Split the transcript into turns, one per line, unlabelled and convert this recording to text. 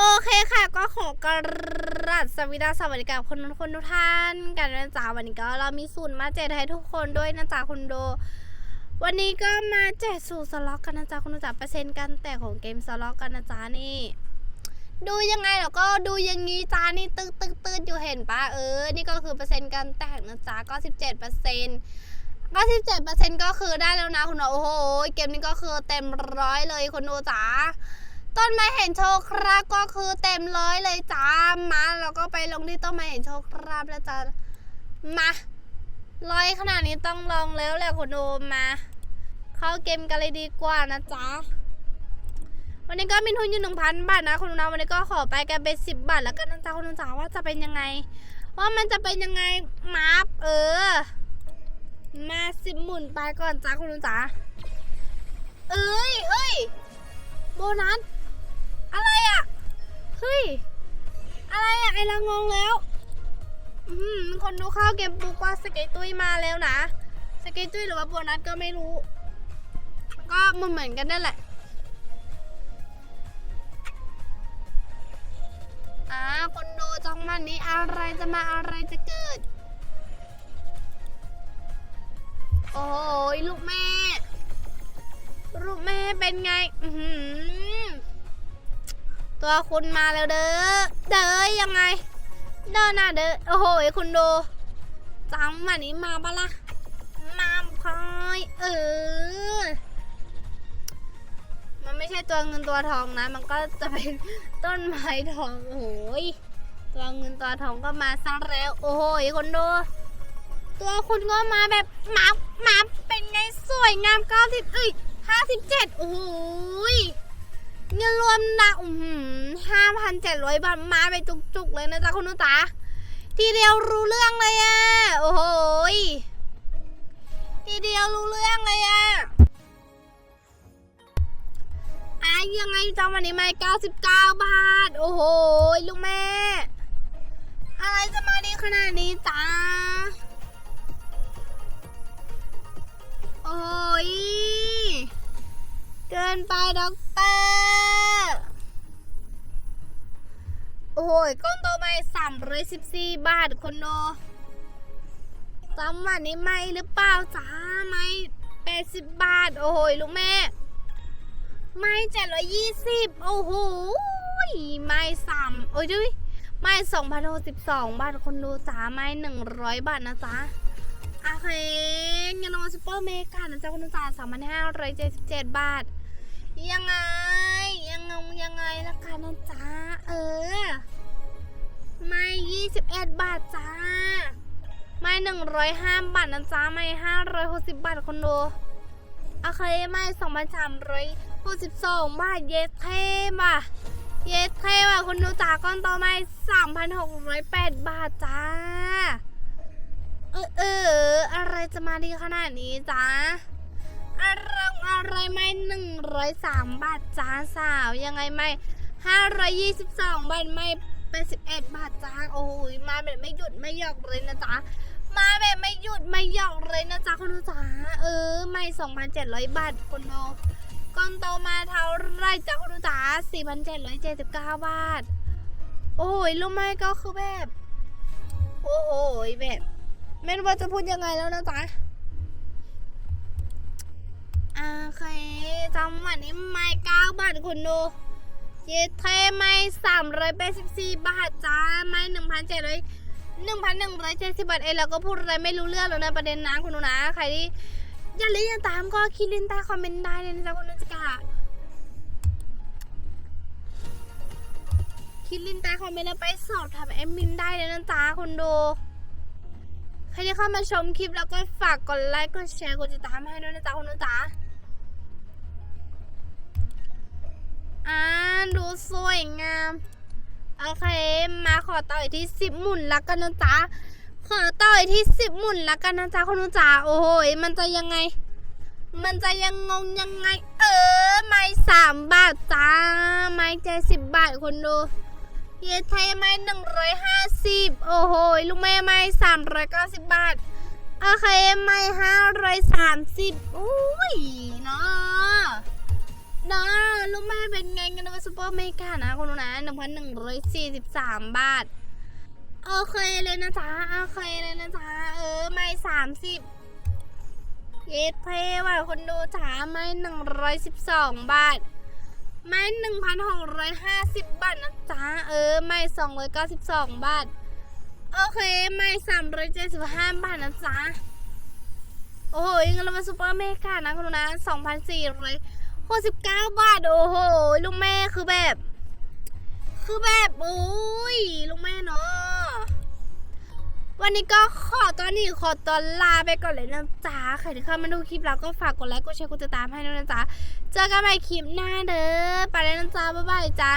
โอเคค่ะก็ขอกราบสวัสดีสวัสดีกับคนทุกคนทุกท่านกันนะจ๊ะวันนี้ก็เรามีสูตรมาแจกให้ทุกคนด้วยนะจ๊ะคุณโด วันนี้ก็มาแจกสูตรสล็อกกันนะจ๊ะคุณดูจ๊ะเปอร์เซ็นต์การแตกของเกมสล็อกกันนะจ๊ะนี่ ดูยังไงเราก็ดูอย่างงี้จ้านี่ตึกตึกตึกอยู่เห็นปะเออ นี่ก็คือเปอร์เซ็นต์การแตกนะจ๊ะก็สิบเจ็ดเปอร์เซ็นต์ก็สิบเจ็ดเปอร์เซ็นต์ก็คือได้แล้วนะคุณโดโอ้โหเกมนี้ก็คือเต็มร้อยเลยคุณดูจ๋า ต้นไม้เห็นโชคครับก็คือเต็มร้อยเลยจ้ามาแล้วก็ไปลงที่ต้นไม้เห็นโชคครับแล้วจ้ามาร้อยขนาดนี้ต้องลองแล้วแหละคุณโอมมา เข้าเกมกันเลยดีกว่านะจ๊ะวันนี้ก็มีทุนอยู่หนึ่งพันบาทนะคุณนาวันนี้ก็ขอไปกันเป็นสิบบาทแล้วกันนะจ๊ะคุณจ๋าว่าจะเป็นยังไง ว่ามันจะเป็นยังไงมาบเออ มาสิบหมุนไปก่อนจ้าคุณจ๋าเอ้ยเอ้ยโบนัส อะไรอะ เฮ้ย อะไรอะ ไอละงงแล้ว อืมคนดูเข้าเกมปุ๊กว่าสเกตตุ้ยมาแล้วนะ สเกตตุ้ยหรือว่าโบนัสก็ไม่รู้ ก็มันเหมือนกันนั่นแหละ อ่า คนดูจังมันนี้อะไรจะมาอะไรจะเกิด โอ้ยลูกแม่ ลูกแม่เป็นไง อือหือ ตัวคุณมาแล้วเด้อ เด้อยังไง เด้อหน้าเด้อ โอ้โหคุณดูจังมานี้มาปะล่ะ มาพลอยเออ มันไม่ใช่ตัวเงินตัวทองนะ มันก็จะเป็นต้นไม้ทอง โอ้โหยตัวเงินตัวทองก็มาซะแล้ว โอ้โหคนดู ตัวคุณก็มาแบบมามาเป็นไงสวยงามเก้าสิบเอ้ยห้าสิบเจ็ดโอ้โหย เงินรวมนะห้าพันเจ็ดร้อยบาทมาไปจุกๆเลยนะจ๊ะคุณนุตาทีเดียวรู้เรื่องเลยอะโอ้โหทีเดียวรู้เรื่องเลยอะอะยังไงจ้าวันนี้ไม่เก้าสิบเก้าบาท โอ้โหลูกแม่ อะไรจะมาดีขนาดนี้จ้าโอ้ยเกินไปด็อกเตอร์ โอ้ยก้นโตไม่สามร้อยสิบสี่บาทคนโนจำวันนี้ไม่หรือเปล่าจ้าไม่แปดสิบบาท โอ้โหลูกแม่ ไม่เจ็ดร้อยยี่สิบโอ้โหไม่สามโอ้ยด้ยไม่สองพันหกสิบสองบาทคนดูจ้าไม่หนึ่งร้อยบาทนะจ๊ะโอเคเงินรางวัลซูเปอร์เมกานะจ๊ะคุณจ่าสามพันห้าร้อยเจ็ดสิบเจ็ดบาท ยังไง ละกันนะจ๊ะ เออ ไม่ยี่สิบเอ็ดบาทจ้า ไม่หนึ่งร้อยห้าบาทนะจ๊ะ ไม่ห้าร้อยหกสิบบาทคนดูโอเคไม่สองพันสามร้อยหกสิบสองบาท เยสเท่ว่ะเยสเท่ว่ะคุณดูจ่าก้อนต่อไม่สามพันหกร้อยแปดบาทจ้า เออเอออะไรจะมาดีขนาดนี้จ๊ะอะไรอะ ไรไม่หนึ่งร้อยสามบาทจ้าสาว ยังไงไม่ห้าร้อยยี่สิบสองบาทไม่เป็นสิบเอ็ดบาทจ้าโอ้ยมาแบบไม่หยุดไม่หยอกเลยนะจ๊ะมาแบบไม่หยุดไม่หยอกเลยนะจ๊ะคุณจ๋าเออ ไม่สองพันเจ็ดร้อยบาทคนโนก้อนโตมาเท่าไรจ้าคุณจ๋าสี่พันเจ็ดร้อยเจ็ดสิบเก้าบาท โอ้ยรู้ไหมก็คือแบบ โอ้โหแบบ ไม่รู้ว่าจะพูดยังไงแล้วนะจ๊ะ โอเคจำวันนี้ไม่เก้าบาทคุณดูเยเทไม่สามร้อยแปดสิบสี่บาทจ้าไม่หนึ่งพันเจ็ดร้อยหนึ่งพันหนึ่งร้อยเจ็ดสิบบาทเองแล้วก็พูดอะไรไม่รู้เรื่องแล้วนะประเด็นนะคุณดูนะ ใครที่อย่าเล่นอย่าตามก็คิดเล่นใต้คอมเมนต์ได้เลยนะจ๊ะคุณนุจกาคิดลินใต้คอมเมนต์แล้วไปสอบถามแอดมินได้เลยนะจ๊ะคุณดูใครที่เข้ามาชมคลิปแล้วก็ฝากกดไลค์กดแชร์กดติดตามให้ด้วยนะจ๊ะคุณนุจ๊ะ อ่าดูสวยงาม โอเค มาขอต่ออีกที่สิบหมุนละกันนะจ๊ะ ขอต่ออีกที่สิบหมุนละกันนะจ๊ะคุณนุจ๊ะโอ้โหมันจะยังไง มันจะยังงงยังไง เออ ไม่สามบาทจ้า ไม่ใจสิบบาทคนดูเยไทยไม่หนึ่งร้อยห้าสิบโอ้โหลูกแม่ไม่สามร้อยเก้าสิบบาทโอเคไม่ห้าร้อยสามสิบอุ้ยเนาะ นะลูกแม่เป็นไงกันนะซูเปอร์เมกานะคุณดูนะหนึ่งพันหนึ่งร้อยสี่สิบสามบาท โอเคเลยนะจ๊ะ โอเคเลยนะจ๊ะ เออ ไม่สามสิบเยสเพว่ะคนดูจ๋าไม่หนึ่งร้อยสิบสองบาท ไม่หนึ่งพันหกร้อยห้าสิบบาทนะจ๊ะ เออ ไม่สองร้อยเก้าสิบสองบาท โอเค ไม่สามร้อยเจ็ดสิบห้าบาทนะจ๊ะ โอ้โหยังเรามาซูเปอร์เมกานะคุณดูนะสองพันสี่ร้อย หกสิบเก้าบาท โอ้โหลุงแม่คือแบบ คือแบบโอ้ยลุงแม่เนาะวันนี้ก็ขอตอนนี้ขอตอนลาไปก่อนเลยนะจ๊ะใครที่เข้ามาดูคลิปเราก็ฝากกดไลค์กดแชร์กดติดตามให้ด้วยนะจ๊ะเจอกันใหม่คลิปหน้าเด้อไปแล้วนะจ๊ะบ๊ายบายจ้า